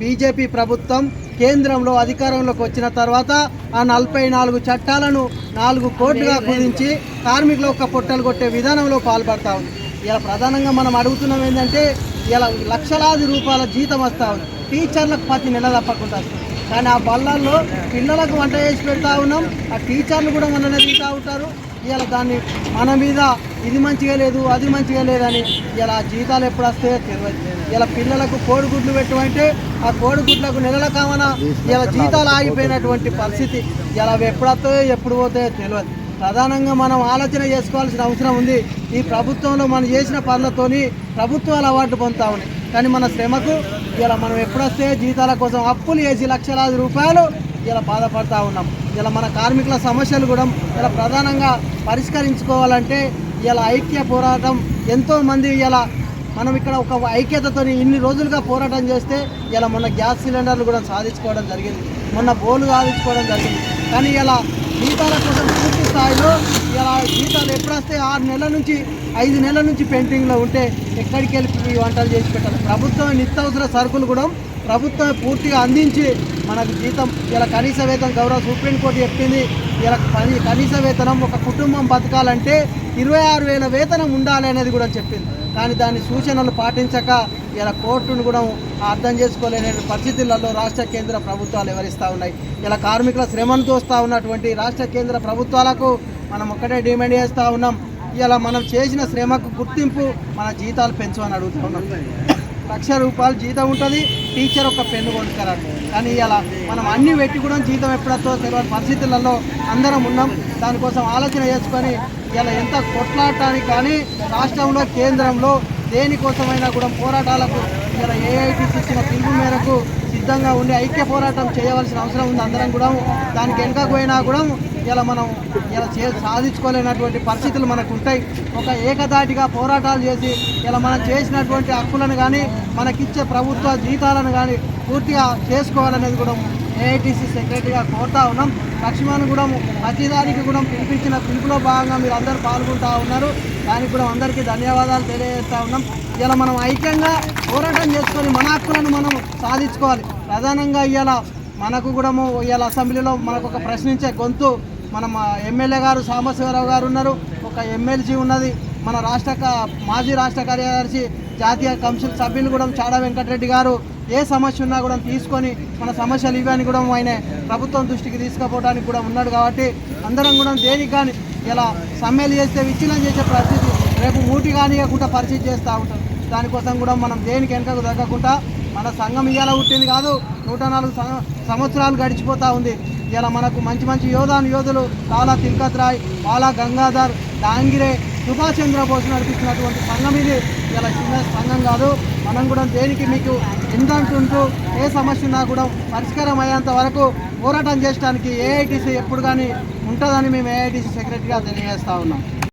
BJP ప్రభుత్వం కేంద్రంలో అధికారంలోకి వచ్చిన తర్వాత ఆ నలభై నాలుగు చట్టాలను నాలుగు కోట్లుగా కుదించి కార్మికుల ఒక పొట్టలు కొట్టే విధానంలో పాల్పడతా ఉంది. ఇలా ప్రధానంగా మనం అడుగుతున్నాం ఏంటంటే ఇలా లక్షలాది రూపాయల జీతం వస్తూ ఉంది. టీచర్లకు ప్రతి నెల తప్పకుండా వస్తుంది. కానీ ఆ బళ్ళల్లో పిల్లలకు వంట చేసి పెడతా ఉన్నాం. ఆ టీచర్లు కూడా మననే తింటా ఉంటారు. ఇవాళ దాన్ని మన మీద ఇది మంచిగా లేదు అది మంచిగా లేదని ఇలా జీతాలు ఎప్పుడు వస్తాయో తెలియదు ఇలా పిల్లలకు కోడిగుడ్లు పెట్టమంటే ఆ కోడిగుడ్లకు నెలల కామన ఇలా జీతాలు ఆగిపోయినటువంటి పరిస్థితి ఇలా అవి ఎప్పుడు వస్తాయో ఎప్పుడు పోతాయో తెలియదు ప్రధానంగా మనం ఆలోచన చేసుకోవాల్సిన అవసరం ఉంది. ఈ ప్రభుత్వంలో మనం చేసిన పనులతోని ప్రభుత్వాలు అవార్డు పొందుతా ఉన్నాయి. కానీ మన శ్రమకు ఇలా మనం ఎప్పుడొస్తే జీతాల కోసం అప్పులు వేసి లక్షలాది రూపాయలు ఇలా బాధపడతా ఉన్నాం. ఇలా మన కార్మికుల సమస్యలు కూడా ఇలా ప్రధానంగా పరిష్కరించుకోవాలంటే ఇలా ఐక్య పోరాటం ఎంతోమంది ఇలా మనం ఇక్కడ ఒక ఐక్యతతో ఇన్ని రోజులుగా పోరాటం చేస్తే ఇలా మొన్న గ్యాస్ సిలిండర్లు కూడా సాధించుకోవడం జరిగింది. మొన్న బోలు సాధించుకోవడం జరిగింది. కానీ ఇలా జీతాల కోసం పూర్తి స్థాయిలో చేస్తే ఆరు నెలల నుంచి ఐదు నెలల నుంచి పెయింటింగ్లో ఉంటే ఎక్కడికి వెళ్ళి వంటలు చేసి పెట్టాలి. ప్రభుత్వం నిత్యావసర సరుకులు కూడా ప్రభుత్వం పూర్తిగా అందించి మనకు జీతం ఇలా కనీస వేతనం గౌరవ సుప్రీంకోర్టు చెప్పింది ఇలా పని కనీస వేతనం ఒక కుటుంబం బతకాలంటే ఇరవై ఆరు వేల వేతనం ఉండాలి అనేది కూడా చెప్పింది. కానీ దాని సూచనలు పాటించక ఇలా కోర్టును కూడా అర్థం చేసుకోలేని పరిస్థితులలో రాష్ట్ర కేంద్ర ప్రభుత్వాలు వివరిస్తూ ఉన్నాయి. ఇలా కార్మికుల శ్రమను తోస్తూ ఉన్నటువంటి రాష్ట్ర కేంద్ర ప్రభుత్వాలకు మనం ఒక్కటే డిమాండ్ చేస్తూ ఉన్నాం. ఇలా మనం చేసిన శ్రమకు గుర్తింపు మన జీతాలు పెంచమని అడుగుతూ ఉన్నాం. లక్ష రూపాయలు జీతం ఉంటుంది టీచర్ ఒక పెన్ను కొనుక్கிறாరు కానీ ఇలా మనం అన్ని పెట్టి కూడా జీతం ఎప్పుడతో తెలియని పరిస్థితులలో అందరం ఉన్నాం. దానికోసం ఆలోచన చేసుకొని ఇలా ఎంత కొట్లాడటానికి కానీ రాష్ట్రంలో కేంద్రంలో దేనికోసమైనా కూడా పోరాటాలకు ఇలా ఏఐటీసీ ఇచ్చిన పిలుపు మేరకు సిద్ధంగా ఉండి ఐక్య పోరాటం చేయవలసిన అవసరం ఉంది అందరం కూడా. దానికి వెనుకకు పోయినా కూడా ఇలా మనం ఇలా చే సాధించుకోలేనటువంటి పరిస్థితులు మనకు ఉంటాయి. ఒక ఏకదాటిగా పోరాటాలు చేసి ఇలా మనం చేసినటువంటి హక్కులను కానీ మనకిచ్చే ప్రభుత్వ జీతాలను కానీ పూర్తిగా చేసుకోవాలనేది కూడా ఏఐటీసీ సెక్రటరీగా కోరుతా ఉన్నాం. లక్ష్మణ్ కూడా ప్రతిదానికి కూడా పిలిపించిన పిలుపులో భాగంగా మీరు అందరూ పాల్గొంటా ఉన్నారు. దానికి కూడా అందరికీ ధన్యవాదాలు తెలియజేస్తా ఉన్నాం. ఇలా మనం ఐక్యంగా పోరాటం చేసుకొని మన హక్కులను మనం సాధించుకోవాలి. ప్రధానంగా ఇవాళ మనకు కూడా ఇవాళ అసెంబ్లీలో మనకు ఒక ప్రశ్నించే గొంతు మన ఎమ్మెల్యే గారు సాంబశివరావు గారు ఉన్నారు. ఒక ఎమ్మెల్సీ ఉన్నది. మన రాష్ట్ర మాజీ రాష్ట్ర కార్యదర్శి జాతీయ కౌన్సిల్ సభ్యులు కూడా చాడా వెంకటరెడ్డి గారు ఏ సమస్య ఉన్నా కూడా తీసుకొని మన సమస్యలు ఇవ్వని కూడా ఆయన ప్రభుత్వం దృష్టికి తీసుకుపోవడానికి కూడా ఉన్నాడు కాబట్టి అందరం కూడా దేనికి కానీ ఇలా సమ్మెలు చేస్తే విచ్ఛిన్నం చేసే పరిస్థితి రేపు మూటి కానియకుండా పరిస్థితి చేస్తూ ఉంటాం దానికోసం కూడా మనం దేనికి వెనకకు తగ్గకుండా మన సంఘం ఇవాళ పుట్టింది కాదు నూట నాలుగు సంవత్సరాలు గడిచిపోతూ ఉంది. ఇలా మనకు మంచి మంచి యోధాను యోధులు లాలా తిల్కత్ రాయ్ బాలా గంగాధర్ డాంగిరే సుభాష్ చంద్రబోస్ నడిపిస్తున్నటువంటి సంఘం ఇది. ఇలా చిన్న సంఘం కాదు. మనం కూడా దేనికి మీకు ఎందంటుంటూ ఏ సమస్య ఉన్నా కూడా పరిష్కారం అయ్యేంత వరకు పోరాటం చేయడానికి ఏఐటీసీ ఎప్పుడు కానీ ఉంటుందని మేము ఏఐటీసీ సెక్రటరీగా తెలియజేస్తూ ఉన్నాం.